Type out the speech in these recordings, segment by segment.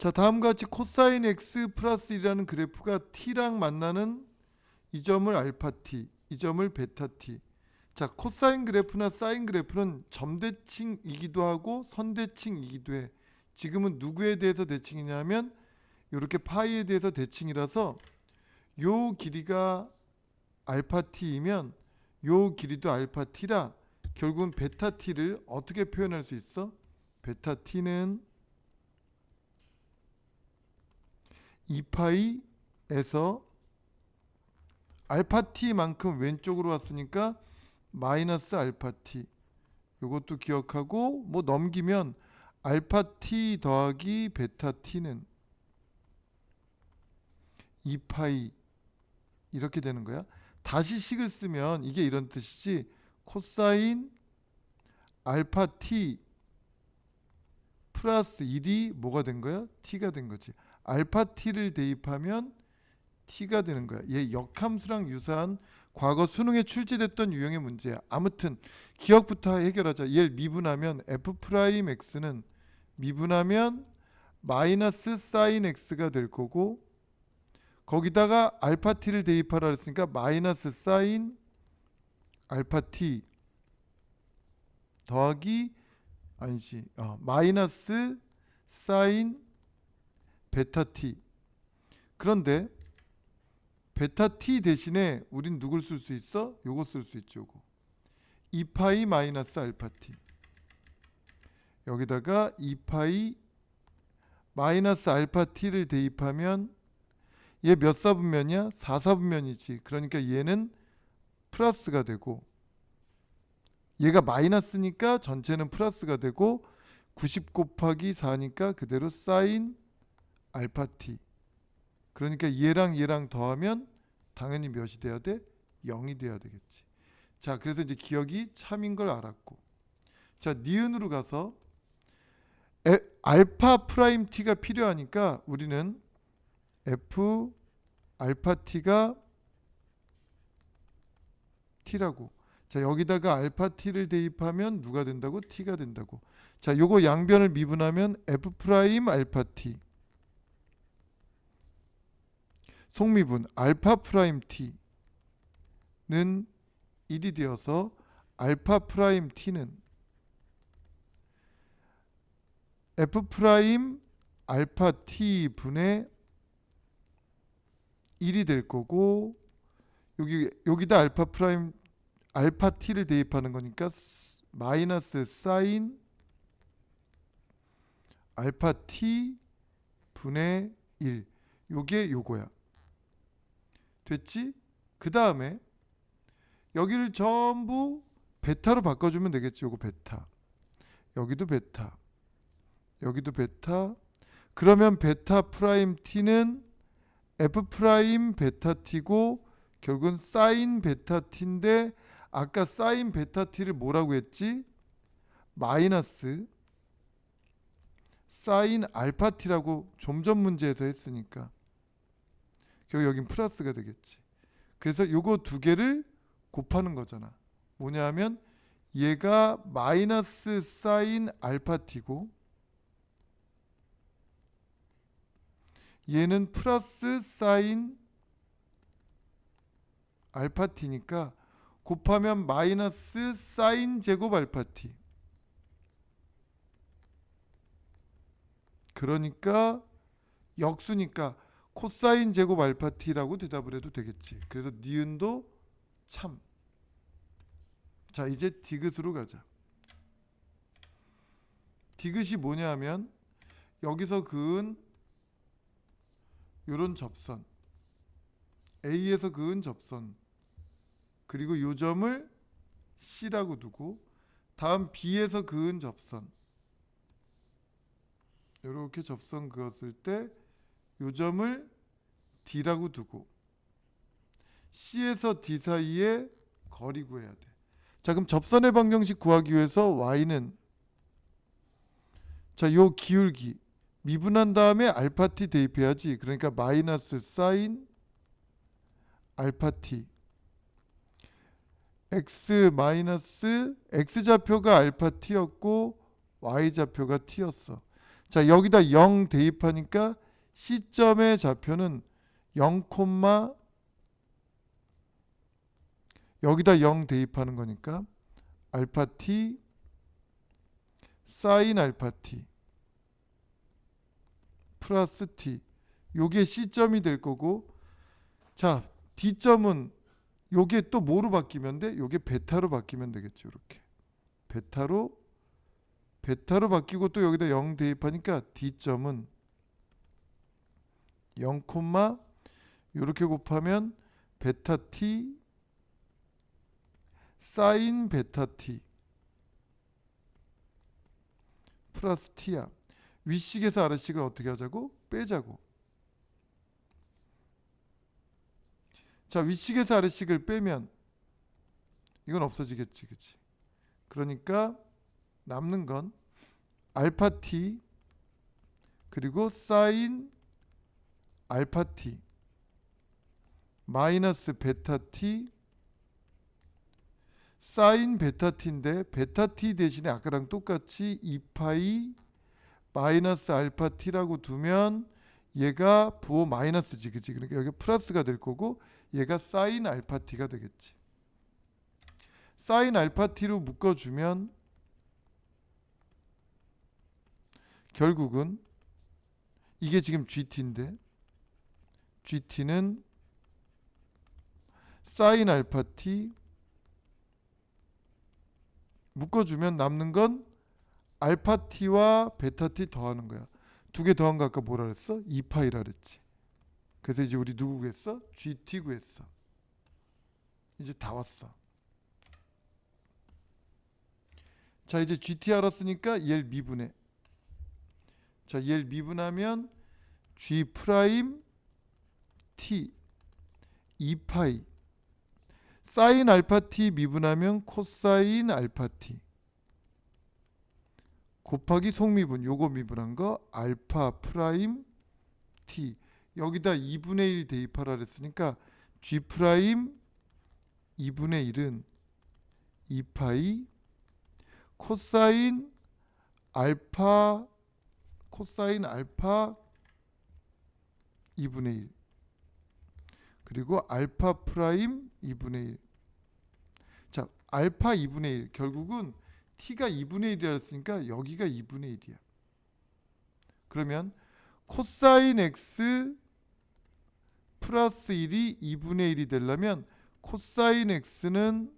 자 다음과 같이 코사인 x 플러스 1이라는 그래프가 t랑 만나는 이 점을 알파 t, 이 점을 베타 t. 자 코사인 그래프나 사인 그래프는 점대칭이기도 하고 선대칭이기도 해. 지금은 누구에 대해서 대칭이냐면 이렇게 파이에 대해서 대칭이라서 요 길이가 알파 t이면 요 길이도 알파 t라 결국은 베타 t를 어떻게 표현할 수 있어? 베타 t는 2파이에서 알파 t만큼 왼쪽으로 왔으니까 마이너스 알파 t 요것도 기억하고 뭐 넘기면 알파 t 더하기 베타 t는 2파이 이렇게 되는 거야. 다시 식을 쓰면 이게 이런 뜻이지. 코사인 알파 t 플러스 1이 뭐가 된 거야? t가 된 거지. 알파 t를 대입하면 t가 되는 거야. 얘 역함수랑 유사한 과거 수능에 출제됐던 유형의 문제야. 아무튼 기억부터 해결하자. 얘를 미분하면 f 프라임 x는 미분하면 마이너스 사인 x가 될 거고 거기다가 알파 t를 대입하라 했으니까 마이너스 사인 알파 t 더하기 아니지 어, 마이너스 사인 베타 t 그런데 베타 t 대신에 우린 누굴 쓸 수 있어? 요거 쓸 수 있죠 요거 2파이 마이너스 알파 t 여기다가 2파이 마이너스 알파 t를 대입하면 얘 몇 사분면이야? 4사분면이지. 그러니까 얘는 플러스가 되고 얘가 마이너스니까 전체는 플러스가 되고 90 곱하기 4니까 그대로 사인 알파 t. 그러니까 얘랑 얘랑 더하면 당연히 몇이 돼야 돼? 0이 돼야 되겠지. 자, 그래서 이제 기억이 참인 걸 알았고. 자, 니은으로 가서 에, 알파 프라임 t가 필요하니까 우리는 f 알파 t가 t라고. 자, 여기다가 알파 t를 대입하면 누가 된다고? t가 된다고. 자, 요거 양변을 미분하면 f 프라임 알파 t. 속미분 알파 프라임 t는 1이 되어서 알파 프라임 t는 f 프라임 알파 t 분의 1이 될 거고 여기 여기다 알파 프라임 알파 t를 대입하는 거니까 스- 마이너스 사인 알파 t 분의 1 요게 요거야 됐지? 그 다음에 여기를 전부 베타로 바꿔주면 되겠지 요거 베타 여기도 베타 여기도 베타 그러면 베타 프라임 t는 f 프라임 베타 t고 결국은 사인 베타 t인데 아까 사인 베타 t를 뭐라고 했지? 마이너스 사인 알파 t라고 좀 전 문제에서 했으니까 결국 여긴 플러스가 되겠지. 그래서 요거 두 개를 곱하는 거잖아. 뭐냐 하면 얘가 마이너스 사인 알파 t고 얘는 플러스 사인 알파 t니까 곱하면 마이너스 사인 제곱 알파 t. 그러니까 역수니까 코사인 제곱 알파 t라고 대답을 해도 되겠지. 그래서 니은도 참. 자, 이제 디귿으로 가자. 디귿이 뭐냐 하면 여기서 그은 요런 접선 A에서 그은 접선 그리고 요 점을 C라고 두고 다음 B에서 그은 접선 이렇게 접선 그었을 때 요 점을 D라고 두고 C에서 D 사이에 거리 구해야 돼. 자 그럼 접선의 방정식 구하기 위해서 Y는 자요 기울기 미분한 다음에 알파 t 대입해야지. 그러니까 마이너스 사인 알파 t x 마이너스 x 좌표가 알파 t였고 y 좌표가 t였어. 자 여기다 0 대입하니까 시점의 좌표는 0, 여기다 0 대입하는 거니까 알파 t 사인 알파 t 플러스 t 요게 C점이 될 거고 자 D점은 요게 또 뭐로 바뀌면 돼? 요게 베타로 바뀌면 되겠죠 이렇게 베타로 베타로 바뀌고 또 여기다 0 대입하니까 D점은 0, 이렇게 곱하면 베타 t 사인 베타 t 플러스 t야. 윗식에서 아래식을 어떻게 하자고? 빼자고. 자, 윗식에서 아래식을 빼면 이건 없어지겠지, 그치? 그러니까 남는 건 알파 t 그리고 사인 알파 t 마이너스 베타 t 사인 베타 t인데 베타 t 대신에 아까랑 똑같이 2파이 마이너스 알파 t라고 두면 얘가 부호 마이너스지 그지 그러니까 여기 플러스가 될 거고 얘가 사인 알파 t가 되겠지. 사인 알파 t로 묶어주면 결국은 이게 지금 GT인데 GT는 사인 알파 t 묶어주면 남는 건 알파 t와 베타 t 더하는 거야. 두 개 더한 거 아까 뭐라 그랬어? 2파이라 그랬지. 그래서 이제 우리 누구 구했어? gt 구했어. 이제 다 왔어. 자 이제 gt 알았으니까 얘를 미분해. 자 얘를 미분하면 g 프라임 t 2파이. 사인 알파 t 미분하면 코사인 알파 t. 곱하기 속미분 요거 미분한 거 알파 프라임 t. 여기다 2분의 1 대입하라 그랬으니까 g 프라임 2분의 1은 2파이 코사인 알파 코사인 알파 2분의 1 그리고 알파 프라임 2분의 1. 자, 알파 2분의 1 결국은 t가 2분의 1이었으니까 여기가 2분의 1이야. 그러면 코사인 x 플러스 1이 2분의 1이 되려면 코사인 x는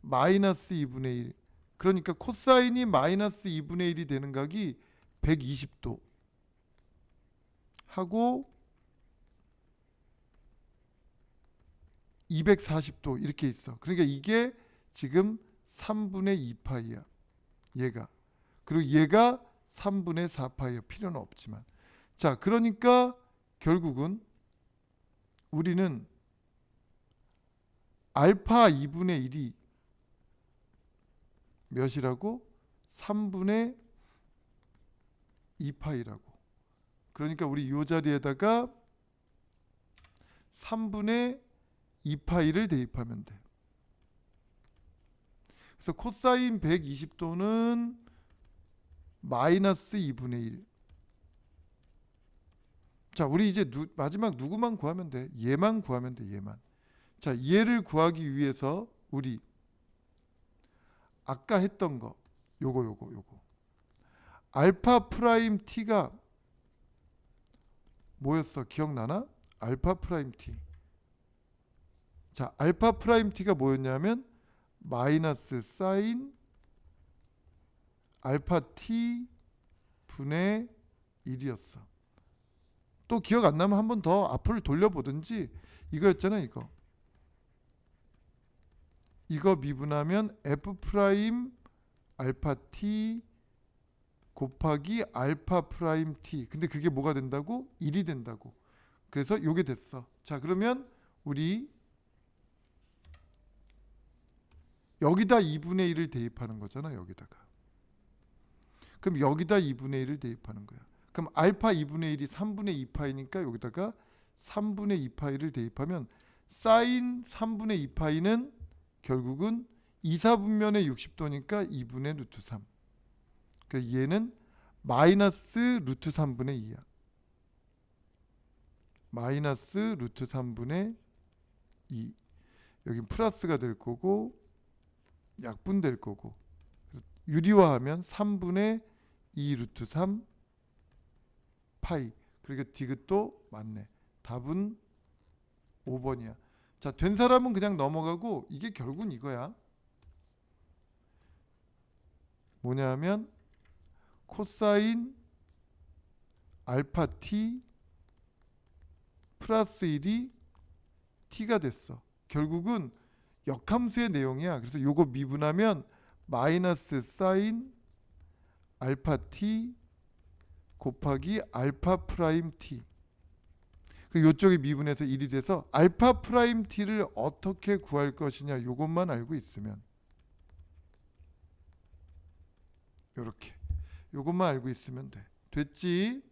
마이너스 2분의 1. 그러니까 코사인이 마이너스 2분의 1이 되는 각이 120도 하고 240도 이렇게 있어. 그러니까 이게 지금 3분의 2파이야. 얘가. 그리고 얘가 3분의 4파이야. 필요는 없지만. 자, 그러니까 결국은 우리는 알파 2분의 1이 몇이라고? 3분의 2파이라고. 그러니까 우리 이 자리에다가 3분의 2파이를 대입하면 돼. 그래서 코사인 120도는 마이너스 2분의 1. 자, 우리 이제 누, 마지막 누구만 구하면 돼? 얘만 구하면 돼, 얘만. 자, 얘를 구하기 위해서 우리 아까 했던 거 요거 요거 요거 알파 프라임 t가 뭐였어? 기억나나? 알파 프라임 t 자, 알파 프라임 t가 뭐였냐면 마이너스 사인 알파 t 분의 1이었어. 또 기억 안 나면 한 번 더 앞을 돌려보든지 이거였잖아 이거. 이거 미분하면 f 프라임 알파 t 곱하기 알파 프라임 t. 근데 그게 뭐가 된다고? 1이 된다고. 그래서 요게 됐어. 자, 그러면 우리 여기다 2분의 1을 대입하는 거잖아 여기다가 그럼 여기다 2분의 1을 대입하는 거야 그럼 알파 2분의 1이 3분의 2파이니까 여기다가 3분의 2파이를 대입하면 사인 3분의 2파이는 결국은 2, 4분면의 60도니까 2분의 루트 3 그러니까 얘는 마이너스 루트 3분의 2야. 마이너스 루트 3분의 2. 여긴 플러스가 될 거고 약분될 거고 유리화하면 3분의 2 루트 3 파이 그리고 디귿도 맞네. 답은 5번이야. 자, 된 사람은 그냥 넘어가고 이게 결국은 이거야. 뭐냐면 코사인 알파 t 플러스 1이 t가 됐어. 결국은 역함수의 내용이야. 그래서 요거 미분하면 마이너스 사인 알파 t 곱하기 알파 프라임 t. 그 요쪽에 미분해서 1이 돼서 알파 프라임 t를 어떻게 구할 것이냐 요것만 알고 있으면 요렇게 요것만 알고 있으면 돼. 됐지?